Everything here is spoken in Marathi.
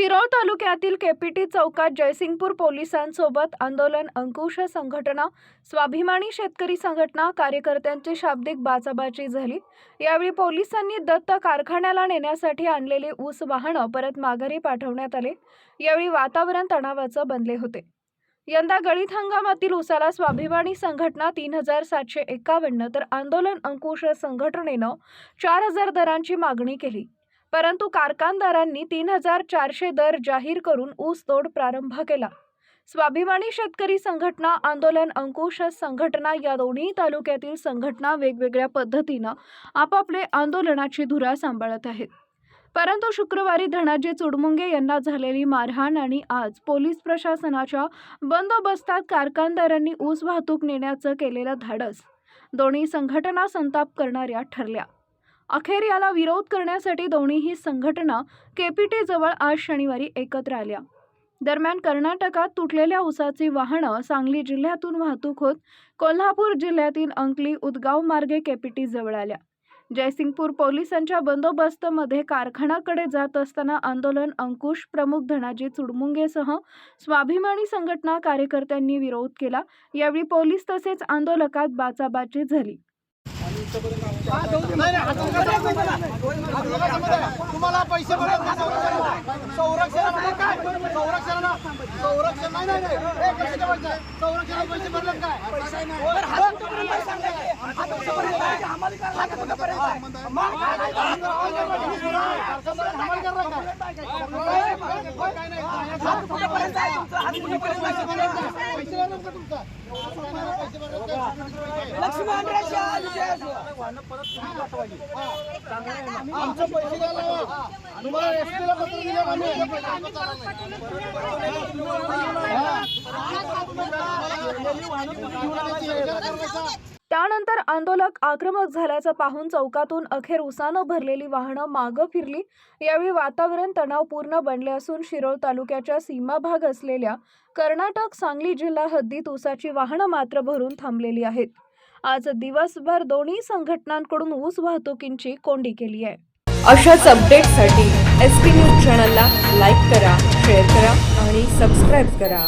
शिरोळ तालुक्यातील केपीटी चौकात जयसिंगपूर पोलिसांसोबत आंदोलन अंकुश संघटना स्वाभिमानी शेतकरी संघटना कार्यकर्त्यांची शाब्दिक बाचाबाची झाली. यावेळी पोलिसांनी दत्त कारखान्याला नेण्यासाठी आणलेले ऊस वाहनं परत माघारी पाठवण्यात आले. यावेळी वातावरण तणावाचं बनले होते. यंदा गळीत हंगामातील ऊसाला स्वाभिमानी संघटना तीन हजार सातशे एकावन्न तर आंदोलन अंकुश संघटनेनं चार हजार दरांची मागणी केली. परंतु कारखानदारांनी तीन हजार चारशे दर जाहीर करून ऊसतोड प्रारंभ केला. स्वाभिमानी शेतकरी संघटना आंदोलन अंकुश संघटना या दोन्ही तालुक्यातील संघटना वेगवेगळ्या पद्धतीनं आपापले आंदोलनाची धुरा सांभाळत आहेत. परंतु शुक्रवारी धनाजी चुडमुंगे यांना झालेली मारहाण आणि आज पोलीस प्रशासनाच्या बंदोबस्तात कारखानदारांनी ऊस वाहतूक नेण्याचं केलेलं धाडस दोन्ही संघटना संताप करणाऱ्या ठरल्या. अखेर याला विरोध करण्यासाठी दोन्हीही संघटना केपीटीजवळ आज शनिवारी एकत्र आल्या. दरम्यान कर्नाटकात तुटलेल्या ऊसाची वाहनं सांगली जिल्ह्यातून वाहतूक होत कोल्हापूर जिल्ह्यातील अंकली उदगाव मार्गे केपीटी जवळ आल्या. जयसिंगपूर पोलिसांच्या बंदोबस्तमध्ये कारखानाकडे जात असताना आंदोलन अंकुश प्रमुख धनाजी चुडमुंगेसह स्वाभिमानी संघटना कार्यकर्त्यांनी विरोध केला. यावेळी पोलीस तसेच आंदोलकात बाचाबाची झाली. तुम्हाला पैसे मिळत संरक्षण संरक्षण म्हणजे काय संरक्षण संरक्षण नाही नाही संरक्षणाला पैसे भरले काय पैसे भरले पैसे भरले का? आमचं पैसे तुम्हाला एसटीला पत्र दिलं आम्ही त्यानंतर आंदोलक आक्रमक झाल्याचं पाहून चौकातून अखेर उसानं भरलेली वाहनं मागं फिरली. यावेळी वातावरण तणावपूर्ण बनले असून शिरोळ तालुक्याच्या सीमाभाग असलेल्या कर्नाटक सांगली जिल्हा हद्दीत उसाची वाहनं मात्र भरून थांबलेली आहेत. आज दिवसभर दोन्ही संघटनांकडून ऊस वाहतुकींची कोंडी केली आहे. अशाच अपडेटसाठी एस पी न्यूज चॅनलला लाईक करा शेअर करा आणि सबस्क्राईब करा.